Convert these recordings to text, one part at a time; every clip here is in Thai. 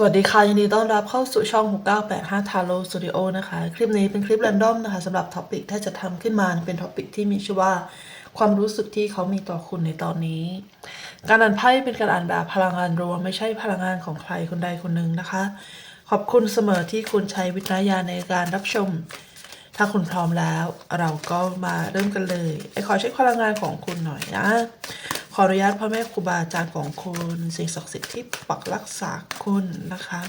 สวัสดีค่ะ ยินดีต้อนรับเข้าสู่ช่อง 6985 Taro Studio นะคะ คลิปนี้เป็นคลิปแรนดอมนะคะสำหรับท็อปิกที่จะทำขึ้นมาเป็นท็อปิกที่มีชื่อว่า ความรู้สึกที่เขามีต่อคุณในตอนนี้ การอ่านไพ่เป็นการอ่านแบบพลังงานรวม ไม่ใช่พลังงานของใครคนใดคนหนึ่งนะคะ ขอบคุณเสมอที่คุณใช้วิจารณญาณในการรับชม ถ้าคุณพร้อมแล้ว เราก็มาเริ่มกันเลยไอขอเช็คพลังงานของคุณหน่อยนะ ขออนุญาตพ่อแม่ครูบาอาจารย์ของคุณสิ่งศักดิ์สิทธิ์ที่ปักรักษาคุณนะคะ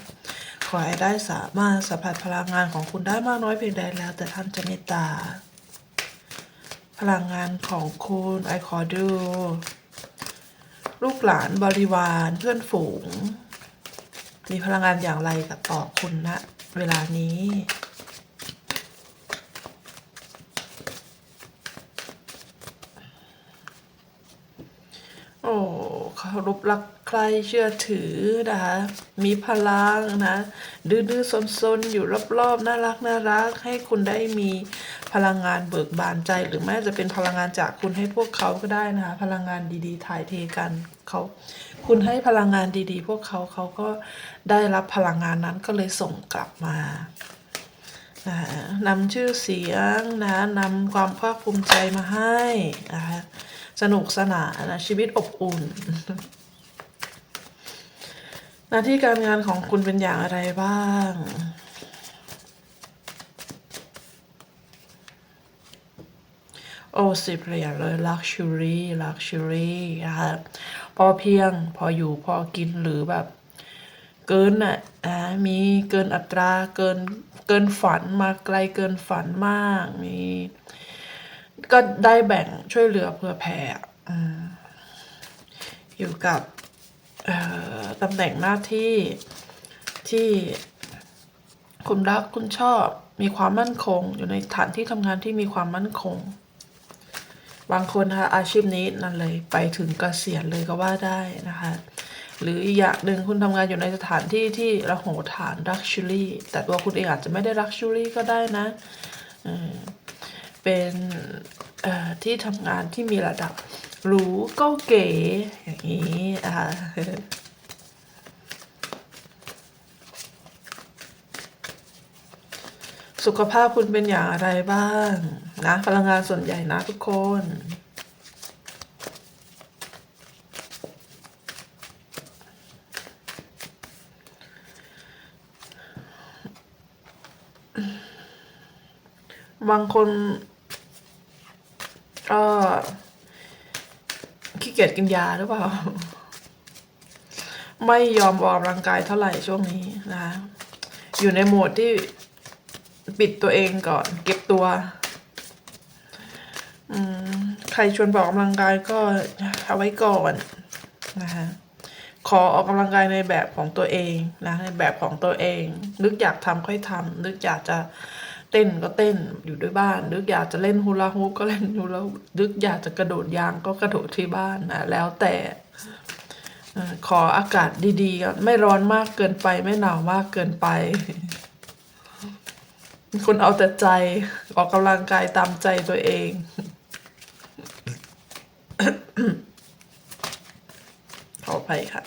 ขอให้ได้สามารถสัมผัสพลังงานของคุณได้มากน้อยเพียงใดแล้ว แต่ท่านจะเมตตา พลังงานของคุณไอขอดู ลูกหลานบริวารเพื่อนฝูง มีพลังงานอย่างไรกับต่อคุณณเวลานี้ โอ้เคารพรักใครเชื่อถือนะคะ มีพลังนะ ดื้อๆซนๆ อยู่รอบๆ น่ารักน่ารัก ให้คุณได้มีพลังงานเบิกบานใจ หรือแม้จะเป็นพลังงานจากคุณให้พวกเขาก็ได้นะคะ พลังงานดีๆ ถ่ายเทกันเขาคุณให้พลังงานดีๆ พวกเขาเขาก็ได้รับพลังงานนั้นก็เลยส่งกลับมานะคะนำชื่อเสียงนะนำความภาคภูมิใจมาให้นะคะ สนุกสนานนะชีวิตอบอุ่น หน้าที่การงานของคุณเป็นอย่างอะไรบ้างโอ้สิบเหรียญเลย luxury luxury นะคะพอเพียงพออยู่พอกินหรือแบบ เกินอะอ่ามีเกินอัตราเกินเกินฝันมาไกลเกินฝันมากมี ก็ได้แบ่งช่วยเหลือเพื่อแผ่อืมอยู่กับตำแหน่งหน้าที่ที่คุณรักคุณชอบมีความมั่นคง อยู่ในฐานที่ทำงานที่มีความมั่นคง บางคนนะคะอาชีพนี้นั่นเลยไปถึงเกษียณเลยก็ว่าได้นะคะ หรืออีกอย่างหนึ่งคุณทำงานอยู่ในสถานที่ที่ระโหฐานรักชูรี่แต่ตัวคุณเองอาจจะไม่ได้รักชูรี่ก็ได้นะ เป็นที่ทำงานที่มีระดับหรูก็เก๋อย่างนี้นะคะสุขภาพคุณเป็นอย่างไรบ้างนะพลังงานส่วนใหญ่นะทุกคน บางคนก็ขี้เกียจกินยาหรือเปล่า ไม่ยอมออกกำลังกายเท่าไหร่ช่วงนี้นะอยู่ในโหมดที่ปิดตัวเองก่อน เก็บตัวใครชวนออกกำลังกายก็เอาไว้ก่อนนะคะขอออกกำลังกายในแบบของตัวเองนะในแบบของตัวเอง นึกอยากทำค่อยทำนึกอยากจะ เต้นก็เต้นอยู่ด้วยบ้านนึกอยากจะเล่นฮูลาฮูปก็เล่นฮูลาฮูปนึกอยากจะกระโดดยางก็กระโดดที่บ้านนะแล้วแต่ขออากาศดีๆก่อนไม่ร้อนมากเกินไปไม่หนาวมากเกินไปคุณเอาแต่ใจออกกำลังกายตามใจตัวเอง ขออภัยค่ะ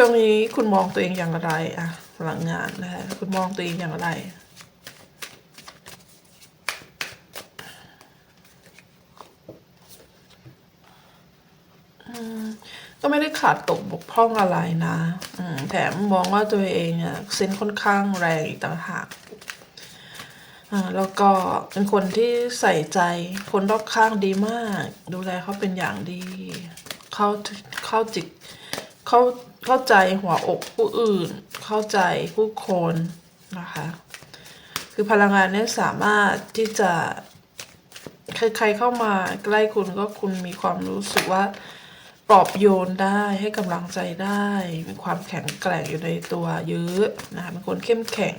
ช่วงนี้คุณมองตัวเองอย่างไรอะพลังงานนะคะคุณมองตัวเองอย่างไร ก็ไม่ได้ขาดตกบกพร่องอะไรนะอืมแถมมองว่าตัวเองเนี่ยเซนค่อนข้างแรงอีกต่างหากอ่าแล้วก็เป็นคนที่ใส่ใจคนรอบข้างดีมาก ดูแลเขาเป็นอย่างดี เข้าเข้าจิต เข้าเข้าใจหัวอกผู้อื่น เข้าใจผู้คนนะคะ คือพลังงานนี้สามารถที่จะใครๆเข้ามาใกล้คุณก็คุณมีความรู้สึกว่าปลอบโยนได้ให้กำลังใจได้ มีความแข็งแกร่งอยู่ในตัวเยอะนะคะเป็นคนเข้มแข็ง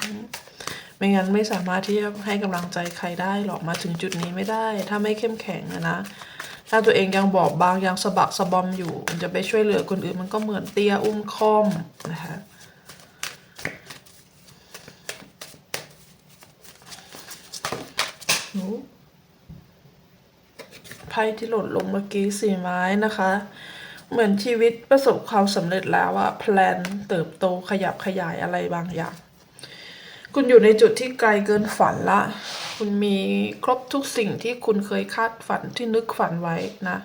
ไม่งั้นไม่สามารถที่จะให้กำลังใจใครได้หรอกมาถึงจุดนี้ไม่ได้ ถ้าไม่เข้มแข็งนะ ถ้าตัวเองยังบอบบางยังสะบักสะบอมอยู่ มันจะไปช่วยเหลือคนอื่นมันก็เหมือนเตี้ยอุ้มค่อมนะคะไพ่ที่หล่นลงเมื่อกี้สี่ไม้นะคะ เหมือนชีวิตประสบความสำเร็จแล้วอะแพลนเติบโตขยับขยายอะไรบางอย่าง คุณอยู่ในจุดที่ไกลเกินฝันละ คุณมีครบทุกสิ่งที่คุณเคยคาดฝันที่นึกฝันไว้นะ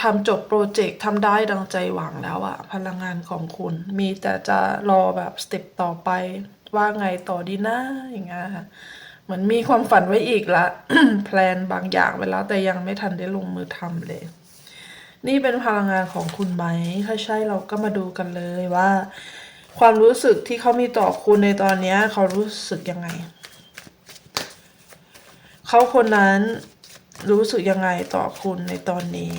ทำจบโปรเจกต์ทำได้ดังใจหวังแล้วอะพลังงานของคุณ มีแต่จะรอแบบสเต็ปต่อไป ว่าไงต่อดีนะอย่างเงี้ยค่ะเหมือนมีความฝันไว้อีกละแพลนบางอย่างไว้แล้วแต่ยังไม่ทันได้ลงมือทำเลย นี่เป็นพลังงานของคุณไหม ถ้าใช่เราก็มาดูกันเลยว่า ความรู้สึกที่เขามีต่อคุณในตอนนี้เขารู้สึกยังไง เขาคนนั้นรู้สึกยังไงต่อคุณในตอนนี้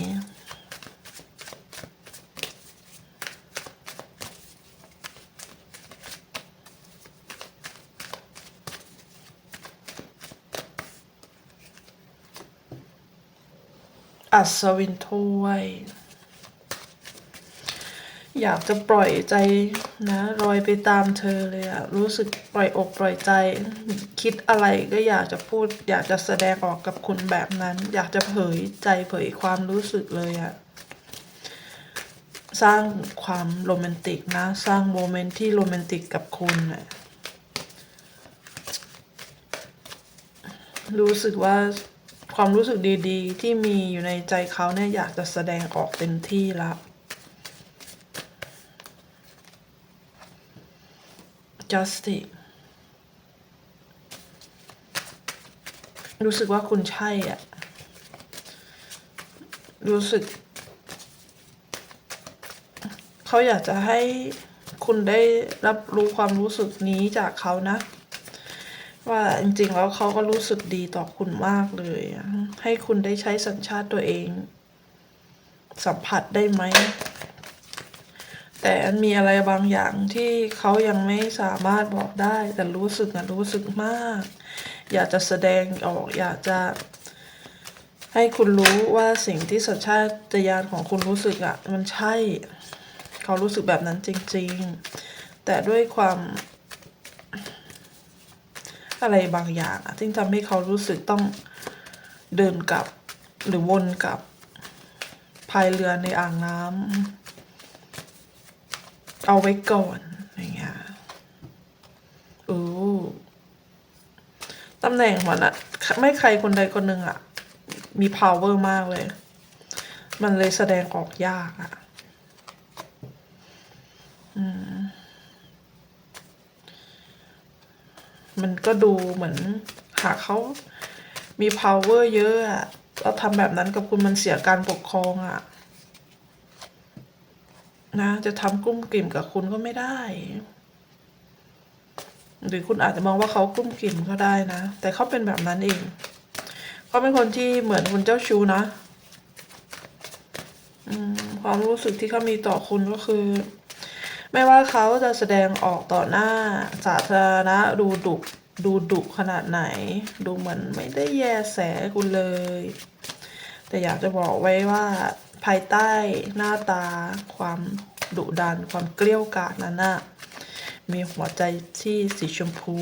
อัศวินถ้วย อยากจะปล่อยใจนะลอยไปตามเธอเลยอะรู้สึกปล่อยอกปล่อยใจ คิดอะไรก็อยากจะพูด อยากจะแสดงออกกับคุณแบบนั้น อยากจะเผยใจเผยความรู้สึกเลยอะสร้างความโรแมนติกนะ สร้างโมเมนต์ที่โรแมนติกกับคุณอะรู้สึกว่าความรู้สึกดีๆ ที่มีอยู่ในใจเขาเนี่ยอยากจะแสดงออกเต็มที่แล้ว justice รู้สึกว่าคุณใช่อะรู้สึก เขาอยากจะให้คุณได้รับรู้ความรู้สึกนี้จากเขานะ ว่าจริงๆแล้วเขาก็รู้สึกดีต่อคุณมากเลย ให้คุณได้ใช้สัญชาติตัวเอง สัมผัสได้ไหม แต่มันมีอะไรบางอย่างที่เขายังไม่สามารถบอกได้ แต่รู้สึกนะรู้สึกมาก อยากจะแสดงออก อยากจะ ให้คุณรู้ว่าสิ่งที่สัญชาตญาณของคุณรู้สึกอะ่ะ มันใช่ เขารู้สึกแบบนั้นจริง ๆ แต่ด้วยความ อะไรบางอย่างอะที่ทำให้เขารู้สึกต้องเดินกลับ หรือวนกลับพายเรือในอ่างน้ำ เอาไว้ก่อนอย่างเงี้ยโอ้ตำแหน่งมันอะไม่ใครคนใดคนหนึ่งอะมี power มากเลย มันเลยแสดงออกยากอะอืมมันก็ดูเหมือนหากเขามี power เยอะอะแล้วทำแบบนั้นกับคุณมันเสียการปกครองอะ นะ จะทำกุ้มกลิ่มกับคุณก็ไม่ได้ หรือคุณอาจจะมองว่าเขากุ้มกลิ่มก็ได้นะ แต่เขาเป็นแบบนั้นเองเขาเป็นคนที่เหมือนคุณเจ้าชู้นะความรู้สึกที่เขามีต่อคุณก็คือ ไม่ว่าเขาจะแสดงออกต่อหน้าสาธารณะดูดุดูดุขนาดไหน ดูเหมือนไม่ได้แยแสคุณเลย แต่อยากจะบอกไว้ว่า ภายใต้หน้าตาความดุดันความเกลี้ยวกล่อมนั้นน่ะมีหัวใจที่สีชมพู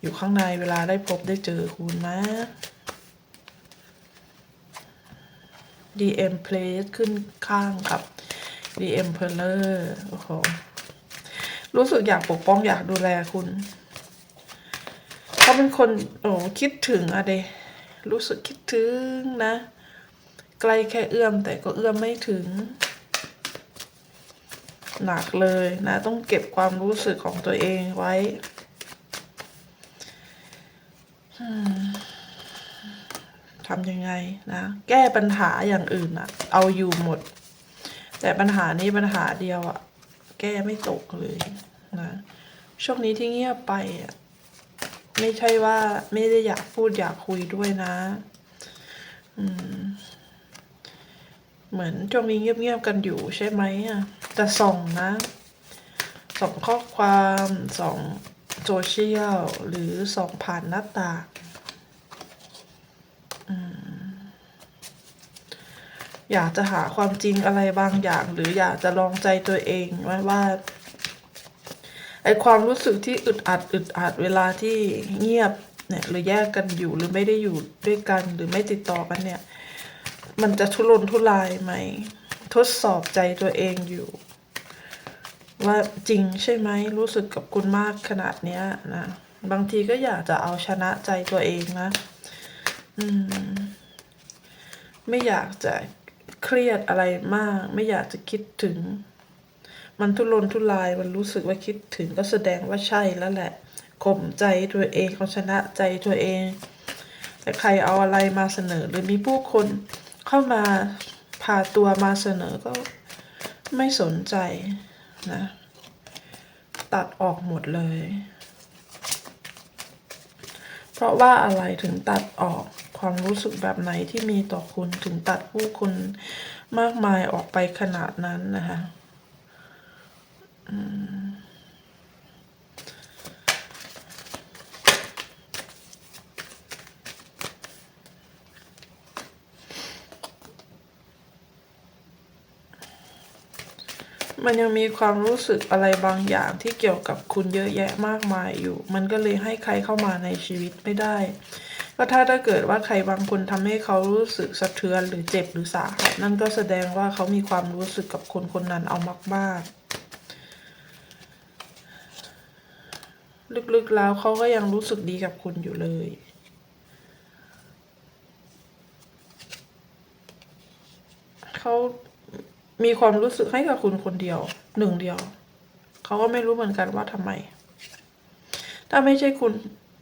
อยู่ข้างในเวลาได้พบได้เจอคุณนะ DM place ขึ้นข้างกับ DM p e r l e r โอ้โหรู้สึกอยากปกป้องอยากดูแลคุณเขาเป็นคนโอ้คิดถึงอะเดรู้สึกคิดถึงนะ ใกล้แค่เอื้อมแต่ก็เอื้อมไม่ถึง หนักเลยนะต้องเก็บความรู้สึกของตัวเองไว้ทำยังไงนะ แก้ปัญหาอย่างอื่นอะเอาอยู่หมด แต่ปัญหานี้ปัญหาเดียวอะแก้ไม่ตกเลยนะช่วงนี้ที่เงียบไปอะไม่ใช่ว่าไม่ได้อยากพูดอยากคุยด้วยนะ อืม เหมือนช่วงนี้เงียบๆกันอยู่ใช่ไหมอะแต่ส่องนะส่องข้อความส่องโซเชียลหรือส่องผ่านหน้าต่างอืมอยากจะหาความจริงอะไรบางอย่าง หรืออยากจะลองใจตัวเองว่าว่าไอความรู้สึกที่อึดอัดอึดอัดเวลาที่เงียบเนี่ยหรือแยกกันอยู่หรือไม่ได้อยู่ด้วยกันหรือไม่ติดต่อกันเนี่ย มันจะทุรนทุรายไหม ทดสอบใจตัวเองอยู่ ว่าจริงใช่ไหมรู้สึกกับคุณมากขนาดเนี้ยนะบางทีก็อยากจะเอาชนะใจตัวเองนะ อืม ไม่อยากจะเครียดอะไรมาก ไม่อยากจะคิดถึง มันทุรนทุรายมันรู้สึกว่าคิดถึงก็แสดงว่าใช่แล้วแหละข่มใจตัวเองเอาชนะใจตัวเอง แต่ใครเอาอะไรมาเสนอหรือมีผู้คน เข้ามาพาตัวมาเสนอก็ไม่สนใจนะ ตัดออกหมดเลย เพราะว่าอะไรถึงตัดออกความรู้สึกแบบไหนที่มีต่อคุณถึงตัดผู้คนมากมายออกไปขนาดนั้นนะคะ อืม มันยังมีความรู้สึกอะไรบางอย่างที่เกี่ยวกับคุณเยอะแยะมากมายอยู่ มันก็เลยให้ใครเข้ามาในชีวิตไม่ได้ ก็ถ้าถ้าเกิดว่าใครบางคนทำให้เขารู้สึกสะเทือนหรือเจ็บหรือสาหัสนั่นก็แสดงว่าเขามีความรู้สึกกับคนคนนั้นเอามากๆ ลึกๆแล้วเขาก็ยังรู้สึกดีกับคุณอยู่เลยเขา มีความรู้สึกให้กับคุณคนเดียว หนึ่งเดียว เขาก็ไม่รู้เหมือนกันว่าทำไม ถ้าไม่ใช่คุณ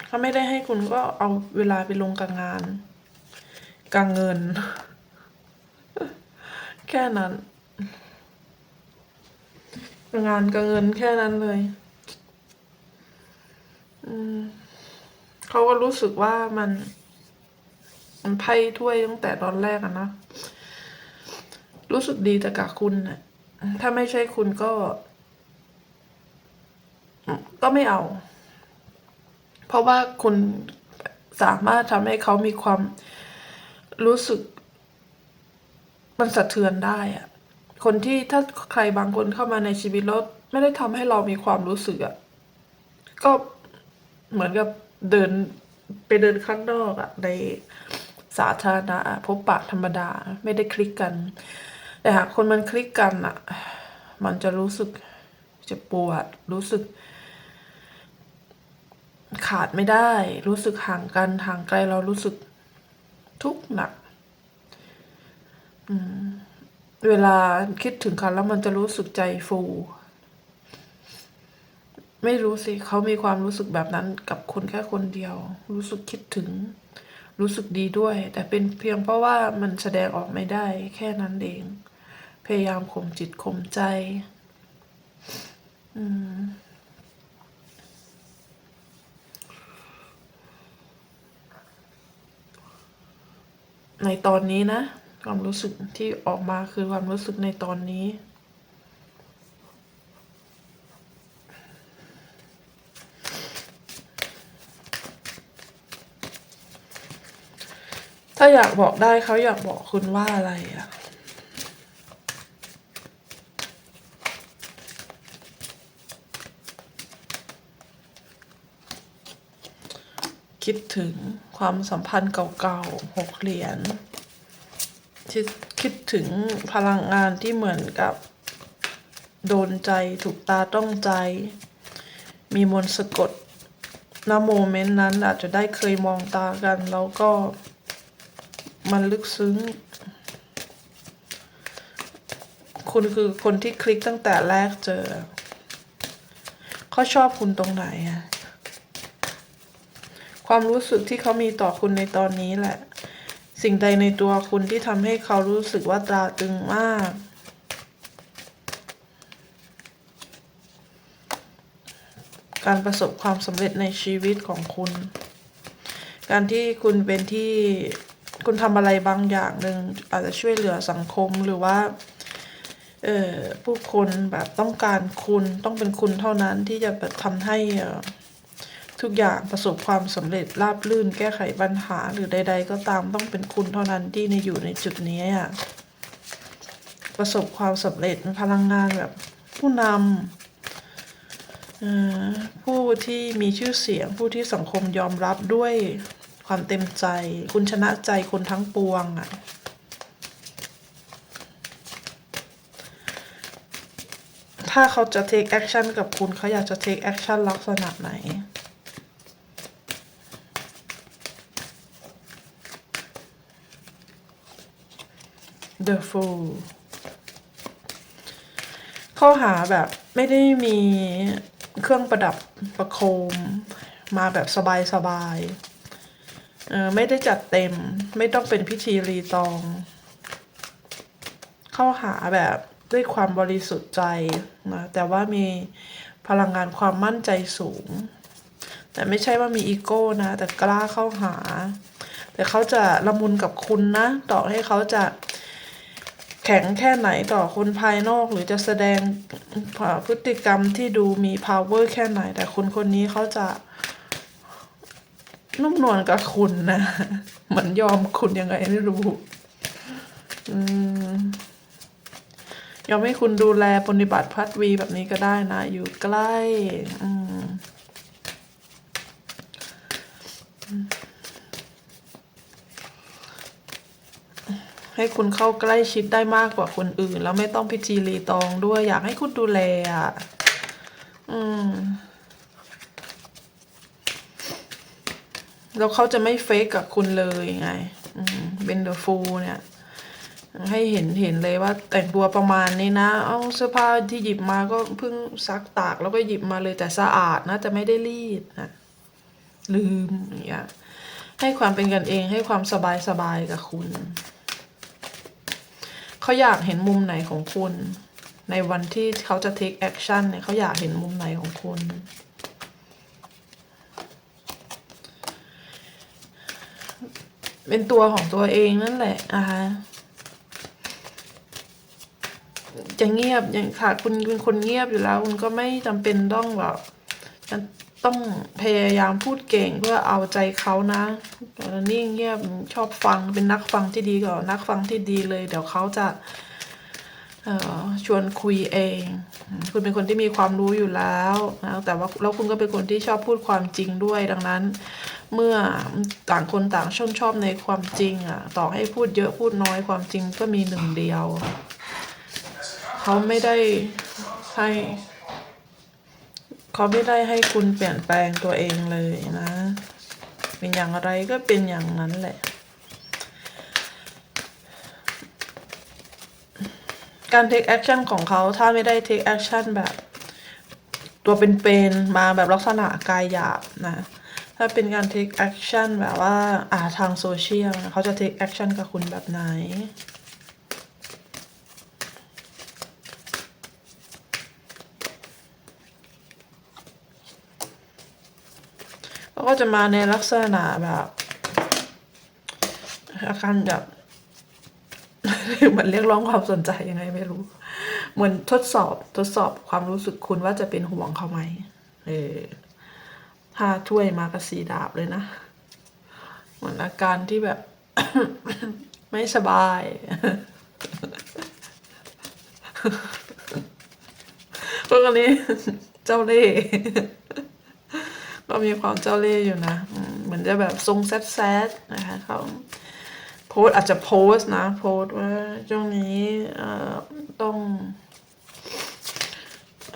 เขาไม่ได้ให้คุณก็เอาเวลาไปลงกับงานกับเงิน แค่นั้น งานกับเงินแค่นั้นเลยเขาก็รู้สึกว่ามัน มันไพ่ถ้วยตั้งแต่ตอนแรกอะนะ รู้สึกดีแต่กับคุณนะถ้าไม่ใช่คุณก็ ก็ไม่เอา เพราะว่าคุณสามารถทำให้เขามีความรู้สึก มันสะเทือนได้อะคนที่ถ้าใครบางคนเข้ามาในชีวิตแล้วไม่ได้ทำให้เรามีความรู้สึกอะก็เหมือนกับเดินไปเดินข้างนอกอะในสาธารณะอะพบปะธรรมดา ไม่ได้คลิกกัน แต่หากคนมันคลิกกันอะมันจะรู้สึกเจ็บปวด รู้สึก ขาดไม่ได้ รู้สึกห่างกันห่างไกลเรารู้สึกทุกข์หนักเวลาคิดถึงกันแล้วมันจะรู้สึกใจฟู ไม่รู้สิเขามีความรู้สึกแบบนั้นกับคนแค่คนเดียว รู้สึกคิดถึง รู้สึกดีด้วย แต่เป็นเพียงเพราะว่ามันแสดงออกไม่ได้แค่นั้นเอง ยายามข่มจิตข่มใจ อืมในตอนนี้นะ ความรู้สึกที่ออกมาคือความรู้สึกในตอนนี้ ถ้าอยากบอกได้เขาอยากบอกคุณว่าอะไรอะ คิดถึงความสัมพันธ์เก่าๆหกเหรียญที่คิดถึงพลังงานที่เหมือนกับ โดนใจถูกตาต้องใจ มีมนสะกดณโมเมนต์นั้นอาจจะได้เคยมองตากัน แล้วก็มันลึกซึ้ง คุณคือคนที่คลิกตั้งแต่แรกเจอ เขาชอบคุณตรงไหนอะ ความรู้สึกที่เขามีต่อคุณในตอนนี้แหละ สิ่งใดในตัวคุณที่ทำให้เขารู้สึกว่าตราตรึงมาก การประสบความสำเร็จในชีวิตของคุณ การที่คุณเป็นที่คุณทำอะไรบางอย่างหนึ่งอาจจะช่วยเหลือสังคมหรือว่าเอ่อผู้คนแบบต้องการคุณต้องเป็นคุณเท่านั้นที่จะแบบทำให้อ่อ ทุกอย่างประสบความสำเร็จราบรื่นแก้ไขปัญหาหรือใด ๆ ก็ตามต้องเป็นคุณเท่านั้นที่ในอยู่ในจุดนี้อะประสบความสำเร็จพลังงานแบบผู้นำผู้ที่มีชื่อเสียงผู้ที่สังคมยอมรับด้วยความเต็มใจ คุณชนะใจคนทั้งปวงอะถ้าเขาจะ take action กับคุณเขาอยากจะ take action ลักษณะไหน The Fool ข้าหาแบบไม่ได้มีเครื่องประดับประโคม มาแบบสบายๆเออไม่ได้จัดเต็ม ไม่ต้องเป็นพิธีรีตอง เข้าหาแบบด้วยความบริสุทธิ์ใจนะแต่ว่ามีพลังงานความมั่นใจสูง แต่ไม่ใช่ว่ามีอีโก้นะ แต่กล้าเข้าหา แต่เขาจะละมุนกับคุณนะ ต่อให้เขาจะ แข็งแค่ไหนต่อคนภายนอกหรือจะแสดงพฤติกรรมที่ดูมี power แค่ไหน แต่คนคนนี้เขาจะ นุ่มนวลกับคุณนะเหมือนยอมคุณยังไงไม่รู้อยอมให้คุณดูแลปฏิบัติพัดวีแบบนี้ก็ได้นะ อยู่ใกล้ อืม ให้คุณเข้าใกล้ชิดได้มากกว่าคนอื่น แล้วไม่ต้องพิธีรีตองด้วยอยากให้คุณดูแลอะอืมแล้วเขาจะไม่เฟกกับคุณเลยไงอืมเป็นเดอะฟูเนี่ย ให้เห็นเห็นเลยว่าแต่งตัวประมาณนี้นะ เอาเสื้อผ้าที่หยิบมาก็เพิ่งซักตากแล้วก็หยิบมาเลยแต่สะอาดนะ จะไม่ได้รีดนะลืมอย่างเงี้ยให้ความเป็นกันเองให้ความสบายสบายกับคุณ เขาอยากเห็นมุมไหนของคุณ ในวันที่เขาจะ take action เนี่ยเขาอยากเห็นมุมไหนของคุณ เป็นตัวของตัวเองนั่นแหละนะคะจะเงียบอย่างค่ะคุณเป็นคนเงียบอยู่แล้ว คุณก็ไม่จำเป็นต้องแบบ ต้องพยายามพูดเก่งเพื่อเอาใจเขานะนี่เงียบชอบฟังเป็นนักฟังที่ดีก่อนนักฟังที่ดีเลย เดี๋ยวเขาจะชวนคุยเอง คุณเป็นคนที่มีความรู้อยู่แล้วนะแต่ว่าแล้วคุณก็เป็นคนที่ชอบพูดความจริงด้วยดังนั้น เมื่อต่างคนต่างชอบชอบในความจริงอะต่อให้พูดเยอะพูดน้อยความจริงก็มีหนึ่งเดียว เขาไม่ได้ให้ เขาไม่ได้ให้คุณเปลี่ยนแปลงตัวเองเลยนะ เป็นอย่างไรก็เป็นอย่างนั้นแหละ การ take action ของเขาถ้าไม่ได้ take action แบบ ตัวเป็นๆมาแบบลักษณะกายหยาบนะ ถ้าเป็นการ take action แบบว่าอ่าทางโซเชียลเขาจะ take action กับคุณแบบไหน เขาก็ จะมาในลักษณะแบบอาการแบบเหมือนเรียกร้องความสนใจยังไงไม่รู้ เหมือนทดสอบทดสอบความรู้สึกคุณว่าจะเป็นห่วงเขาไหมเออถ้าถ้วยมากระสีดาบเลยนะ เหมือนอาการที่แบบ ไม่สบาย พวกอันนี้เจ้าเล่ห์ ก็มีความเจ้าเล่ห์อยู่นะเหมือนจะแบบทรงแซดๆนะคะเขาโพสอาจจะโพสนะโพสว่าช่วงนี้ต้อง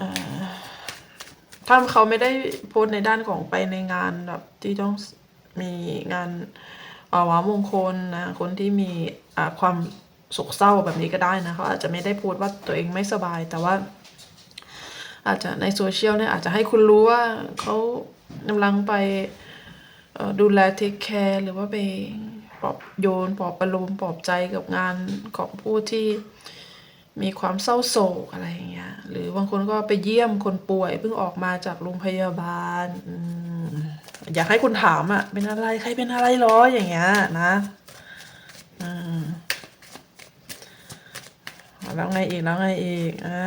อถ้าเขาไม่ได้โพสในด้านของไปในงานแบบที่ต้องมีงานอาวามงคลนะคนที่มีความโศกเศร้าแบบนี้ก็ได้นะเขาอาจจะไม่ได้โพสต์ว่าตัวเองไม่สบายแต่ว่า อาจจะในโซเชียลเนี่ยอาจจะให้คุณรู้ว่าเขา กำลังไปดูแลเทคแคร์หรือว่าไปปลอบโยนปลอบประโลมปลอบใจกับงานของผู้ที่มีความเศร้าโศกอะไรอย่างเงี้ยหรือบางคนก็ไปเยี่ยมคนป่วยเพิ่งออกมาจากโรงพยาบาลอยากให้คุณถามอะ่ะเป็นอะไรใครเป็นอะไรหรออย่างเงี้ยนะอืมแล้วไงอีกแล้วไงอีกอะ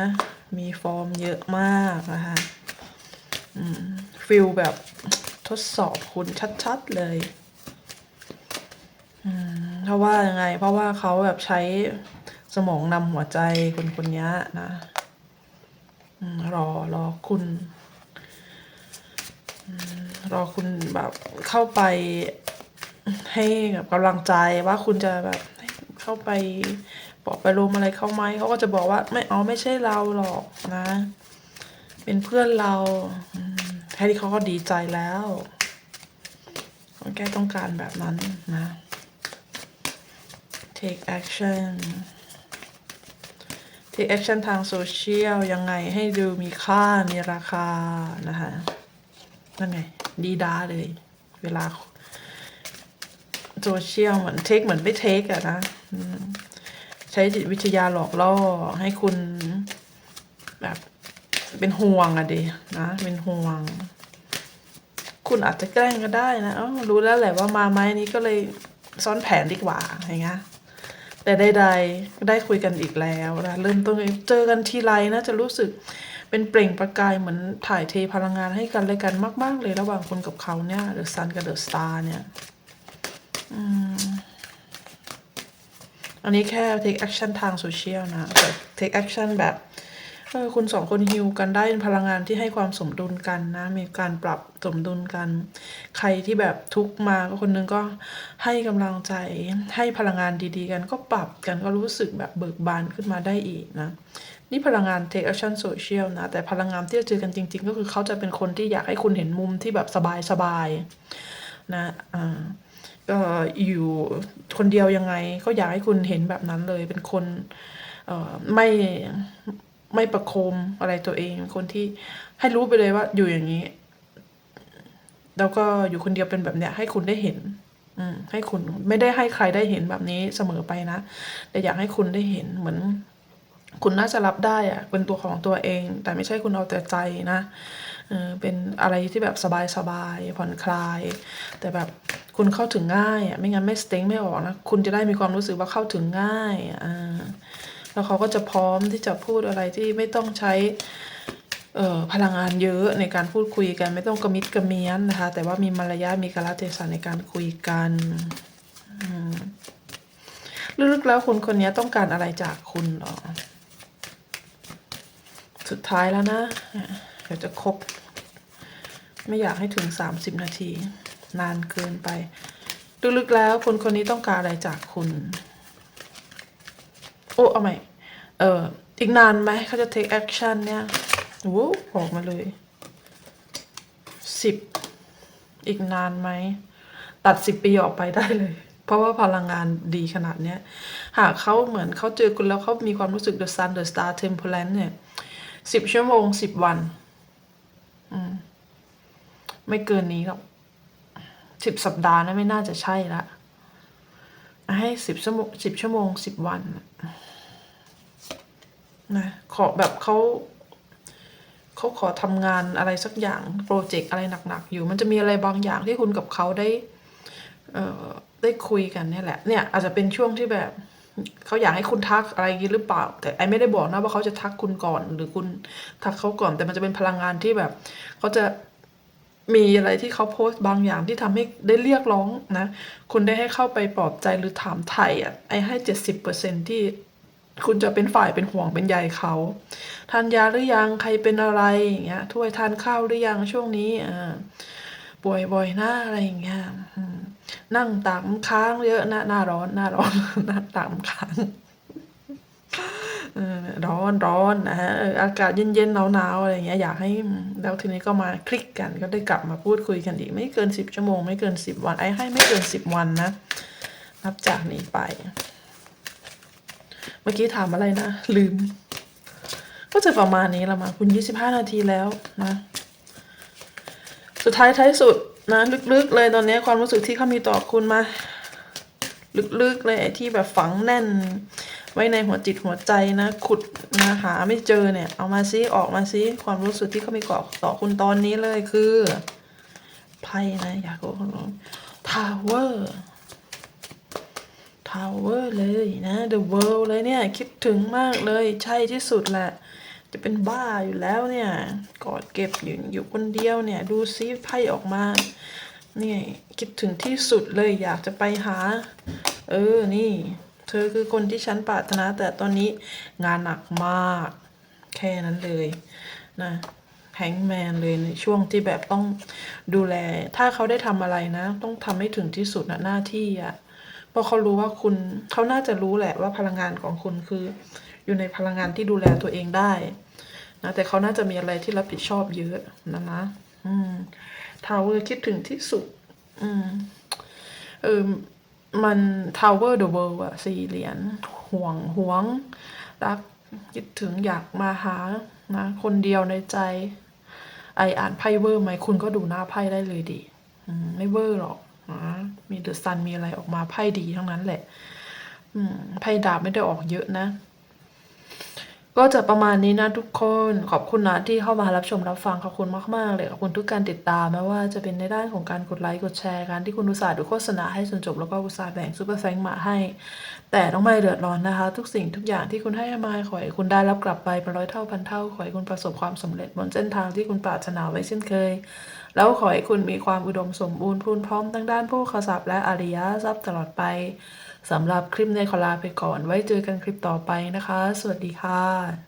มีฟอร์มเยอะมากนะคะอืม ฟิลแบบทดสอบคุณชัด ๆ เลยเพราะว่ายังไง เพราะว่าเขาแบบใช้สมองนำหัวใจคนคนนี้นะรอรอคุณรอคุณแบบเข้าไปให้แบบกำลังใจว่าคุณจะแบบเข้าไปปลอบประโลมอะไรเข้าไหมเขาก็จะบอกว่าไม่เอาไม่ใช่เราหรอกนะ เป็นเพื่อนเรา ค่ที่เขาก็ดีใจแล้วเขาแค่ต้องการแบบนั้นนะ take action take action ทางโซเชียลยังไงให้ดูมีค่ามีราคานะคะนั่นไง ดีด้าเลย เวลาโซเชียลเหมือนเทคเหมือนไม่เทคอะนะ ใช้จิตวิทยาหลอกล่อให้คุณ เป็นห่วงอะดินะ เป็นห่วง คุณอาจจะแกล้งก็ได้นะอ้ารู้แล้วแหละว่ามาไหมนี้ก็เลยซ้อนแผนดีกว่าอย่างเงี้ยแต่ใดๆได้คุยกันอีกแล้วนะเริ่มต้นเจอกันทีไรนะจะรู้สึกเป็นเปล่งประกายเหมือนถ่ายเทพลังงานให้กันและกันมาก ๆ เลยระหว่างคุณกับเขาเนี่ยเดอะซันกับเดอะสตาร์เนี่ยอันนี้แค่ take action ทางโซเชียลนะแต่ take action แบบ เออคุณสองคนฮิวกันได้พลังงานที่ให้ความสมดุลกันนะ มีการปรับสมดุลกัน ใครที่แบบทุกมาก็คนนึงก็ให้กำลังใจให้พลังงานดีๆ กันก็ปรับกันก็รู้สึกแบบเบิกบานขึ้นมาได้อีกนะ นี่พลังงาน take action social นะ แต่พลังงานที่จะเจอกันจริง ๆ ก็คือเขาจะเป็นคนที่อยากให้คุณเห็นมุมที่แบบสบายๆนะอ่าก็อยู่คนเดียวยังไงก็อยากให้คุณเห็นแบบนั้นเลยเป็นคนเอ่อไม่ ไม่ประโคมอะไรตัวเองคนที่ให้รู้ไปเลยว่าอยู่อย่างนี้ แล้วก็อยู่คนเดียวเป็นแบบเนี้ย ให้คุณได้เห็น อืม ให้คุณไม่ได้ให้ใครได้เห็นแบบนี้เสมอไปนะแต่อยากให้คุณได้เห็นเหมือน คุณน่าจะรับได้อะเป็นตัวของตัวเอง แต่ไม่ใช่คุณเอาแต่ใจนะเออเป็นอะไรที่แบบสบายๆผ่อนคลาย แต่แบบคุณเข้าถึงง่ายอะไม่งั้นไม่สเต็งไม่ออกนะคุณจะได้มีความรู้สึกว่าเข้าถึงง่ายอ่า แล้วเขาก็จะพร้อมที่จะพูดอะไรที่ไม่ต้องใช้เออพลังงานเยอะในการพูดคุยกัน ไม่ต้องกระมิดกระเมียนนะคะ แต่ว่ามีมารยาทมีกาลเทศะในการคุยกันลึกๆแล้วคุณคนนี้ต้องการอะไรจากคุณหรอ สุดท้ายแล้วนะเดี๋ยวจะครบ ไม่อยากให้ถึงสามสิบนาที นานเกินไปลึกๆแล้วคนคนนี้ต้องการอะไรจากคุณ โอ้เอาใหม่ เอออีกนานไหมเขาจะ take action เนี่ยโอ้ออกมาเลยสิบอีกนานไหม ตัดสิบปีออกไปได้เลย เพราะว่าพลังงานดีขนาดเนี้ย หากเขาเหมือนเขาเจอคุณแล้วเขามีความรู้สึก the sun the star temperance เนี่ยสิบชั่วโมงสิบวัน อืม ไม่เกินนี้หรอกสิบสัปดาห์นะไม่น่าจะใช่ละ ให้สิบชั่วโมงสิบชั่วโมงสิบวัน นะขอแบบเขาเขาขอทำงานอะไรสักอย่างโปรเจกต์อะไรหนักๆอยู่ มันจะมีอะไรบางอย่างที่คุณกับเขาได้เอ่อได้คุยกันเนี่ยแหละเนี่ยอาจจะเป็นช่วงที่แบบเขาอยากให้คุณทักอะไรยี้หรือเปล่า แต่ไอไม่ได้บอกนะว่าเขาจะทักคุณก่อน หรือคุณทักเขาก่อน แต่มันจะเป็นพลังงานที่แบบเขาจะมีอะไรที่เขาโพสต์บางอย่างที่ทำให้ได้เรียกร้องนะ คุณได้ให้เข้าไปปลอบใจหรือถามไถ่อะไอให้เจ็ดสิบเปอร์เซ็นที่ คุณจะเป็นฝ่ายเป็นห่วงเป็นใยเขาทานยาหรือยังใครเป็นอะไรอย่างเงี้ยถ้วยทานข้าวหรือยังช่วงนี้อ่าป่วยบ่อยหน้าอะไรอย่างเงี้ยนั่งตากค้างเยอะหน้าหน้าร้อนหน้าร้อนหน้าตากค้างร้อนร้อนนะฮะอากาศเย็นเย็นหนาวหนาวๆอะไรเงี้ยอยากให้แล้วทีนี้ก็มาคลิกกันก็ได้กลับมาพูดคุยกันอีก ไม่เกินสิบชั่วโมงไม่เกินสิบวันไอ้ให้ไม่เกินสิบวันนะนับจากนี้ไป เมื่อกี้ถามอะไรนะ ลืม ก็จะประมาณนี้ละมาคุณยี่สิบห้านาทีแล้วนะ สุดท้ายท้ายสุดนะ ลึกๆ เลยตอนนี้ความรู้สึกที่เขามีต่อคุณมา ลึกๆ เลยไอ้ที่แบบฝังแน่น ไว้ในหัวจิตหัวใจนะ ขุดนะหาไม่เจอเนี่ย เอามาซิออกมาซิความรู้สึกที่เขามีก่อต่อคุณตอนนี้เลยคือไพ่นะอยากรู้ทาวเวอร์ทาวเวอร์ เลยนะ The World เลยเนี่ย คิดถึงมากเลยใช่ที่สุดแหละ จะเป็นบ้าอยู่แล้วเนี่ย กอดเก็บอยู่อยู่คนเดียวเนี่ย ดูซิไพ่ออกมาเนี่ยคิดถึงที่สุดเลยอยากจะไปหา เออนี่ เธอคือคนที่ฉันปรารถนา แต่ตอนนี้งานหนักมาก แค่นั้นเลยนะแฮงแมนเลยในช่วงที่แบบต้องดูแล ถ้าเขาได้ทำอะไรนะ ต้องทำให้ถึงที่สุดนะหน้าที่อะ เพราะเขารู้ว่าคุณเขาน่าจะรู้แหละว่าพลังงานของคุณคือ อยู่ในพลังงานที่ดูแลตัวเองได้นะแต่เขาน่าจะมีอะไรที่รับผิดชอบเยอะนะนะอืมทาวเวอร์คิดถึงที่สุด อืมเออมัน Tower the World อะสี่เหรียญห่วงหวง รักคิดถึงอยากมาหานะ คนเดียวในใจ ไออ่านไพ่เวอร์ไหมคุณก็ดูหน้าไพ่ได้เลยดิไม่เวอร์หรอก มีเดอะซันมีอะไรออกมาไพ่ดีทั้งนั้นแหละ อืมไพ่ดาบไม่ได้ออกเยอะนะ ก็จะประมาณนี้นะทุกคนขอบคุณนะที่เข้ามารับชมรับฟังขอบคุณมากๆเลยขอบคุณทุกการติดตามไม่ว่าจะเป็นในด้านของการกดไลค์กดแชร์การที่คุณอุตส่าห์ดูโฆษณาให้จนจบแล้วก็อุตส่าห์แบ่งซูเปอร์แฟงมาให้ แต่ต้องไม่เดือดร้อนนะคะ ทุกสิ่งทุกอย่างที่คุณให้มาขอให้คุณได้รับกลับไปเป็นร้อยเท่าพันเท่าขอให้คุณประสบความสำเร็จบนเส้นทางที่คุณปรารถนาไว้เช่นเคย แล้วขอให้คุณมีความอุดมสมบูรณ์พูนพร้อมทั้งด้านผู้ขศัพท์และอริยทรัพย์ตลอดไปสำหรับคลิปในขอลาไปก่อนไว้เจอกันคลิปต่อไปนะคะ สวัสดีค่ะ